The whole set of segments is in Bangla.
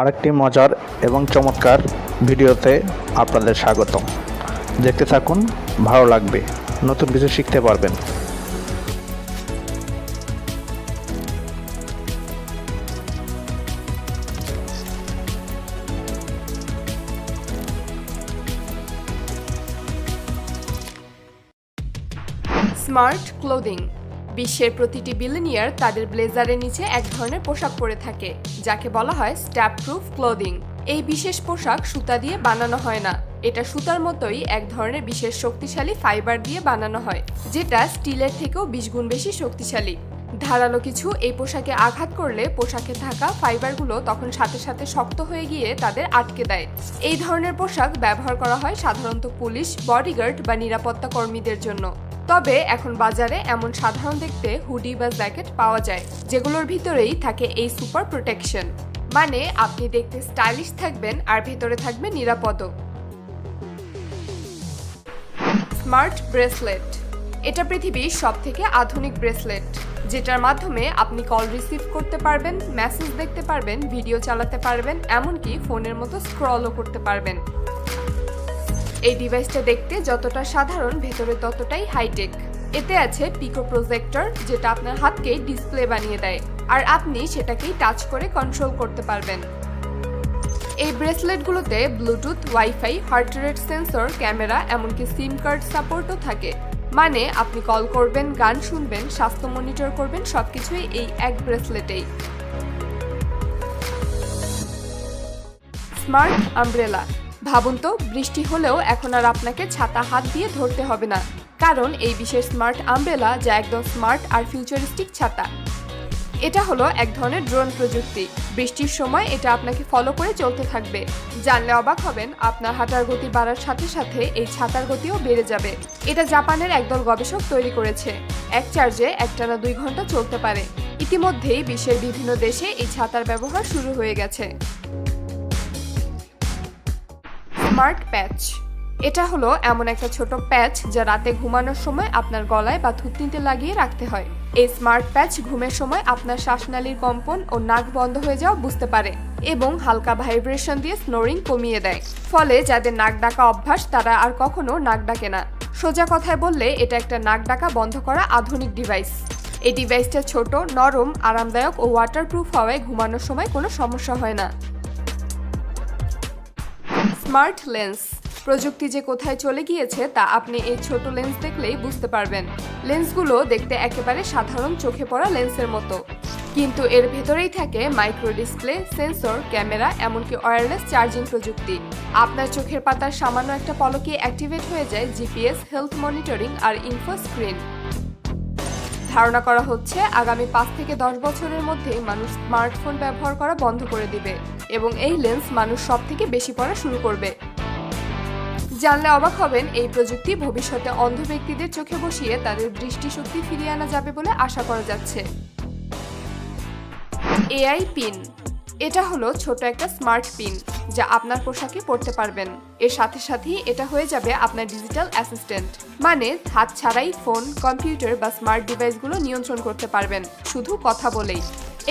আরেকটি মজার এবং চমৎকার ভিডিওতে আপনাদের স্বাগতম। দেখতে থাকুন, ভালো লাগবে, নতুন কিছু শিখতে পারবেন। স্মার্ট ক্লোদিং বিশ্বের প্রতিটি বিলিনিয়ার তাদের ব্লেজারের নিচে এক ধরনের পোশাক পরে থাকে, যাকে বলা হয় স্ট্যাপ প্রুফ ক্লোদিং এই বিশেষ পোশাক সুতা দিয়ে বানানো হয় না। এটা সুতার মতোই এক ধরনের বিশেষ শক্তিশালী ফাইবার দিয়ে বানানো হয়, যেটা স্টিলের থেকেও বিশ গুণ বেশি শক্তিশালী। ধারালো কিছু এই পোশাকে আঘাত করলে পোশাকে থাকা ফাইবারগুলো তখন সাথে সাথে শক্ত হয়ে গিয়ে তাদের আটকে দেয়। এই ধরনের পোশাক ব্যবহার করা হয় সাধারণত পুলিশ বডিগার্ড বা নিরাপত্তা কর্মীদের জন্য। তবে এখন বাজারে এমন সাধারণ দেখতে হুডি বা জ্যাকেট পাওয়া যায়, যেগুলোর ভিতরেই থাকে এই সুপার প্রোটেকশন। মানে আপনি দেখতে স্টাইলিশ থাকবেন আর ভেতরে থাকবে নিরাপদও স্মার্ট ব্রেসলেট। এটা পৃথিবীর সব থেকে আধুনিক ব্রেসলেট, যেটার মাধ্যমে আপনি কল রিসিভ করতে পারবেন, মেসেজ দেখতে পারবেন, ভিডিও চালাতে পারবেন, এমনকি ফোনের মতো স্ক্রলও করতে পারবেন। এই ডিভাইসটা দেখতে যতটা সাধারণ, ভেতরে ততটাই হাইটেক এতে আছে পিকো প্রজেক্টর যেটা আপনার হাতকে ডিসপ্লে বানিয়ে দেয়। আর আপনি সেটাকেই টাচ করে কন্ট্রোল করতে পারবেন। এই ব্রেসলেটগুলোতে Bluetooth WiFi heart rate sensor camera এমনকি সিম কার্ড সাপোর্টও থাকে। মানে আপনি কল করবেন, গান শুনবেন, স্বাস্থ্য মনিটর করবেন, সবকিছুই এই এক ব্রেসলেটেই স্মার্ট আমব্রেলা ভাবুন তো, বৃষ্টি হলেও এখন আর আপনাকে ছাতা হাত দিয়ে ধরতে হবে না। কারণ এই বিশেষ স্মার্ট আমব্রেলা যা একদম স্মার্ট আর ফিউচারিস্টিক ছাতা। এটা হলো এক ধরনের ড্রোন প্রযুক্তি। বৃষ্টির সময় এটা আপনাকে ফলো করে চলতে থাকবে। জানলে অবাক হবেন, আপনার হাঁটার গতি বাড়ার সাথে সাথে এই ছাতার গতিও বেড়ে যাবে। এটা জাপানের একদল গবেষক তৈরি করেছে। এক চার্জে একটানা দুই ঘণ্টা চলতে পারে। ইতিমধ্যেই বিশ্বের বিভিন্ন দেশে এই ছাতার ব্যবহার শুরু হয়ে গেছে। স্মার্ট প্যাচ এটা হলো এমন একটা ছোট প্যাচ যা রাতে ঘুমানোর সময় আপনার গলায় বা থুতনিতে লাগিয়ে রাখতে হয়। এই স্মার্ট প্যাচ ঘুমের সময় আপনার শ্বাসনালীর কম্পন ও নাক বন্ধ হয়ে যাওয়া বুঝতে পারে এবং হালকা ভাইব্রেশন দিয়ে স্নোরিং কমিয়ে দেয়। ফলে যাদের নাক ডাকা অভ্যাস, তারা আর কখনো নাক ডাকে না। সোজা কথায় বললে, এটা একটা নাক ডাকা বন্ধ করা আধুনিক ডিভাইস এই ডিভাইসটা ছোট, নরম, আরামদায়ক ও ওয়াটারপ্রুফ হওয়ায় ঘুমানোর সময় কোনো সমস্যা হয় না। Smart lens. প্রযুক্তি যে কোথায় চলে গিয়েছে তা আপনি এই ছোট লেন্স দেখলেই বুঝতে পারবেন। লেন্সগুলো দেখতে একেবারে সাধারণ চোখে পড়া লেন্সের মতো। কিন্তু এর ভেতরেই থাকে মাইক্রো ডিসপ্লে সেন্সর, ক্যামেরা, এমনকি ওয়্যারলেস চার্জিং প্রযুক্তি। আপনার চোখের পাতার সামান্য একটা পলকে অ্যাক্টিভেট হয়ে যায় জিপিএস, হেলথ মনিটরিং আর ইনফো স্ক্রিন ধারণা করা হচ্ছে আগামী পাঁচ থেকে দশ বছরের মধ্যে মানুষ স্মার্টফোন ব্যবহার করা বন্ধ করে দিবে এবং এই লেন্স মানুষ সব থেকে বেশি পড়া শুরু করবে। জানলে অবাক হবেন, এই প্রযুক্তি ভবিষ্যতে অন্ধ ব্যক্তিদের চোখে বসিয়ে তাদের দৃষ্টিশক্তি ফিরিয়ে আনা যাবে বলে আশা করা যাচ্ছে। এআই পিন এটা হলো ছোট একটা স্মার্ট পিন, যা আপনার পোশাকে পড়তে পারবেন। এর সাথে সাথেই এটা হয়ে যাবে আপনার ডিজিটাল অ্যাসিস্ট্যান্ট মানে হাত ছাড়াই ফোন কম্পিউটার বা স্মার্ট ডিভাইসগুলো নিয়ন্ত্রণ করতে পারবেন, শুধু কথা বলেই।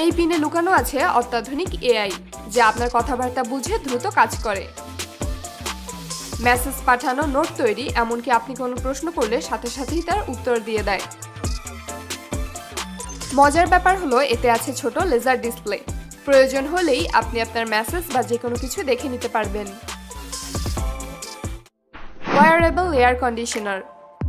এই পিনে লুকানো আছে অত্যাধুনিক এআই যা আপনার কথাবার্তা বুঝে দ্রুত কাজ করে। মেসেজ পাঠানো নোট তৈরি, এমনকি আপনি কোনো প্রশ্ন করলে সাথে সাথেই তার উত্তর দিয়ে দেয়। মজার ব্যাপার হলো, এতে আছে ছোট লেজার ডিসপ্লে প্রয়োজন হলেই আপনি আপনার মেসেজ বা যে কোনো কিছু দেখে নিতে পারবেন। ওয়ারেবল এয়ার কন্ডিশনার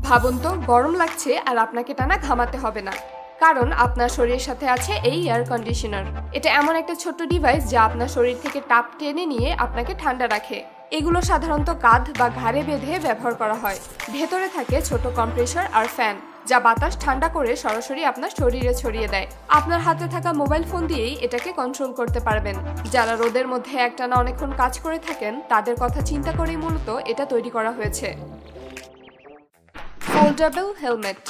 ভাবুন তো, গরম লাগছে আর আপনাকে টানা ঘামাতে হবে না। কারণ আপনার শরীরের সাথে আছে এই এয়ার কন্ডিশনার এটা এমন একটা ছোট্ট ডিভাইস যা আপনার শরীর থেকে টাপ টেনে নিয়ে আপনাকে ঠান্ডা রাখে। এগুলো সাধারণত কাঁধ বা ঘাড়ে বেঁধে ব্যবহার করা হয়। ভেতরে থাকে ছোট কম্প্রেসর আর ফ্যান, যা বাতাস ঠান্ডা করে সরাসরি আপনার শরীরে ছড়িয়ে দেয়। আপনার হাতে থাকা মোবাইল ফোন দিয়েই এটাকে কন্ট্রোল করতে পারবেন। যারা রোদের মধ্যে একটানা অনেকক্ষণ কাজ করে থাকেন, তাদের কথা চিন্তা করেই মূলত এটা তৈরি করা হয়েছে। ফোল্ডেবল হেলমেট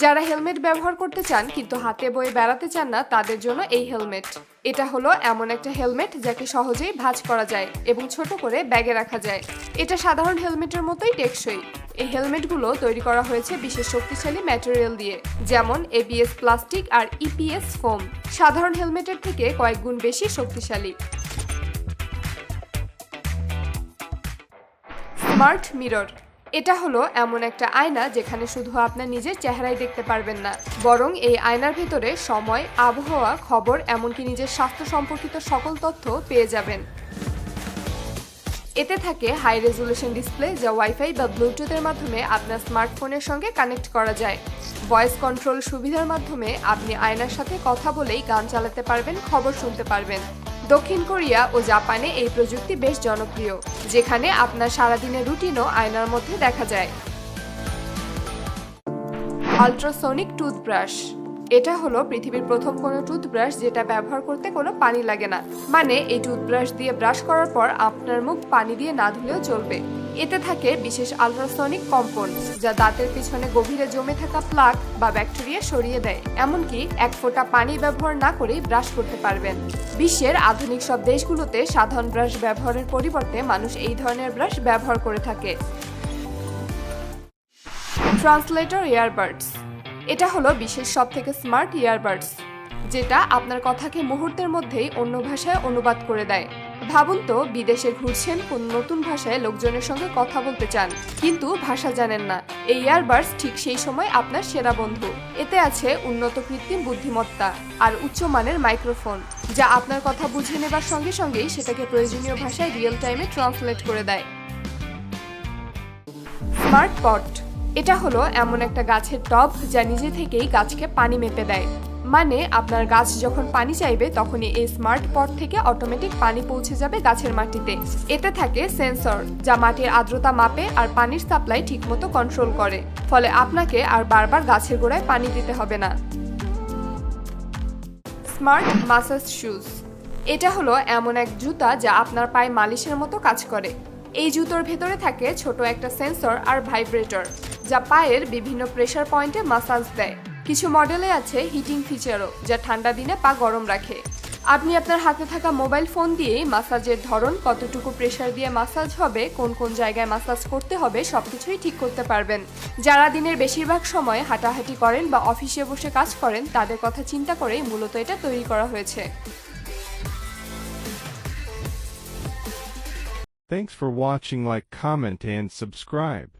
যারা হেলমেট ব্যবহার করতে চান কিন্তু হাতে বয়ে বেড়াতে চান না, তাদের জন্য এই হেলমেট। এটা হলো এমন একটা হেলমেট যাকে সহজেই ভাঁজ করা যায় এবং ছোট করে ব্যাগে রাখা যায়। এটা সাধারণ হেলমেটের মতোই টেকসই। এই হেলমেটগুলো তৈরি করা হয়েছে বিশেষ শক্তিশালী ম্যাটেরিয়াল দিয়ে, যেমন এবিএস প্লাস্টিক আর ইপিএস ফোম সাধারণ হেলমেটের থেকে কয়েক গুণ বেশি শক্তিশালী। Smart mirror. এটা হলো এমন একটা আয়না যেখানে শুধু আপনার নিজের চেহারাই দেখতে পারবেন না, বরং এই আয়নার ভেতরে সময়, আবহাওয়া, খবর, এমনকি নিজের স্বাস্থ্য সম্পর্কিত সকল তথ্য পেয়ে যাবেন। এতে থাকে হাই রেজলিউশন ডিসপ্লে যা ওয়াইফাই বা ব্লুটুথের মাধ্যমে আপনার স্মার্টফোনের সঙ্গে কানেক্ট করা যায়। ভয়েস কন্ট্রোল সুবিধার মাধ্যমে আপনি আয়নার সাথে কথা বলেই গান চালাতে পারবেন, খবর শুনতে পারবেন। দক্ষিণ কোরিয়া ও জাপানে এই প্রযুক্তি বেশ জনপ্রিয়, যেখানে আপনার সারাদিনের রুটিনও আয়নার মধ্যে দেখা যায়। Ultrasonic toothbrush. এটা হলো পৃথিবীর প্রথম কোনো টুথব্রাশ যেটা ব্যবহার করতে কোনো পানি লাগে না। মানে এই টুথব্রাশ দিয়ে ব্রাশ করার পর আপনার মুখ পানি দিয়ে না ধুলেও চলবে। এতে থাকে বিশেষ আলট্রাসনিক কম্পন যা দাঁতের পিছনে গভীরে জমে থাকা প্লাক বা ব্যাকটেরিয়া সরিয়ে দেয়। এমনকি এক ফোঁটা পানি ব্যবহার না করেই ব্রাশ করতে পারবেন। বিশ্বের আধুনিক সব দেশগুলোতে সাধারণ ব্রাশ ব্যবহারের পরিবর্তে মানুষ এই ধরনের ব্রাশ ব্যবহার করে থাকে। ট্রান্সলেটর ইয়ারবাডস এটা হলো বিশ্বের সব থেকে স্মার্ট ইয়ারবাডস যেটা আপনার কথাকে মুহূর্তের মধ্যেই অন্য ভাষায় অনুবাদ করে দেয়। ভাবুন তো, বিদেশে ঘুরছেন কোন নতুন ভাষায় লোকজনের সঙ্গে কথা বলতে চান, কিন্তু ভাষা জানেন না। এই ইয়ারবাডস ঠিক সেই সময় আপনার সেরা বন্ধু। এতে আছে উন্নত কৃত্রিম বুদ্ধিমত্তা আর উচ্চমানের মাইক্রোফোন যা আপনার কথা বুঝে নেবার সঙ্গে সঙ্গেই সেটাকে প্রয়োজনীয় ভাষায় রিয়েল টাইমে ট্রান্সলেট করে দেয়। স্মার্ট পট এটা হলো এমন একটা গাছের টব যা নিজে থেকেই গাছকে পানি মেপে দেয়। মানে আপনার গাছ যখন পানি চাইবে, তখনই এই স্মার্ট পট থেকে অটোমেটিক পানি পৌঁছে যাবে গাছের মাটিতে। এতে থাকে সেন্সর, যা মাটির আর্দ্রতা মাপে আর পানির সাপ্লাই ঠিকমতো কন্ট্রোল করে। ফলে আপনাকে আর বারবার গাছের গোড়ায় পানি দিতে হবে না। Smart massage shoes. এটা হলো এমন এক জুতা যা আপনার পায়ে মালিশের মতো কাজ করে। এই জুতোর ভেতরে থাকে ছোট একটা সেন্সর আর ভাইব্রেটর। যা পায়ের বিভিন্ন প্রেসার পয়েন্টে মাসাজ দেয়। কিছু মডেলে আছে হিটিং ফিচারও যা ঠান্ডা দিনে পা গরম রাখে। আপনি আপনার হাতে থাকা মোবাইল ফোন দিয়েই মাসাজের ধরন, কতটুকু প্রেসার দিয়ে মাসাজ হবে, কোন কোন জায়গায় মাসাজ করতে হবে, সবকিছুই ঠিক করতে পারবেন। যারা দিনের বেশিরভাগ সময় হাঁটাহাঁটি করেন বা অফিসে বসে কাজ করেন, তাদের কথা চিন্তা করেই মূলত এটা তৈরি করা হয়েছে। Thanks for watching, like, comment, and subscribe.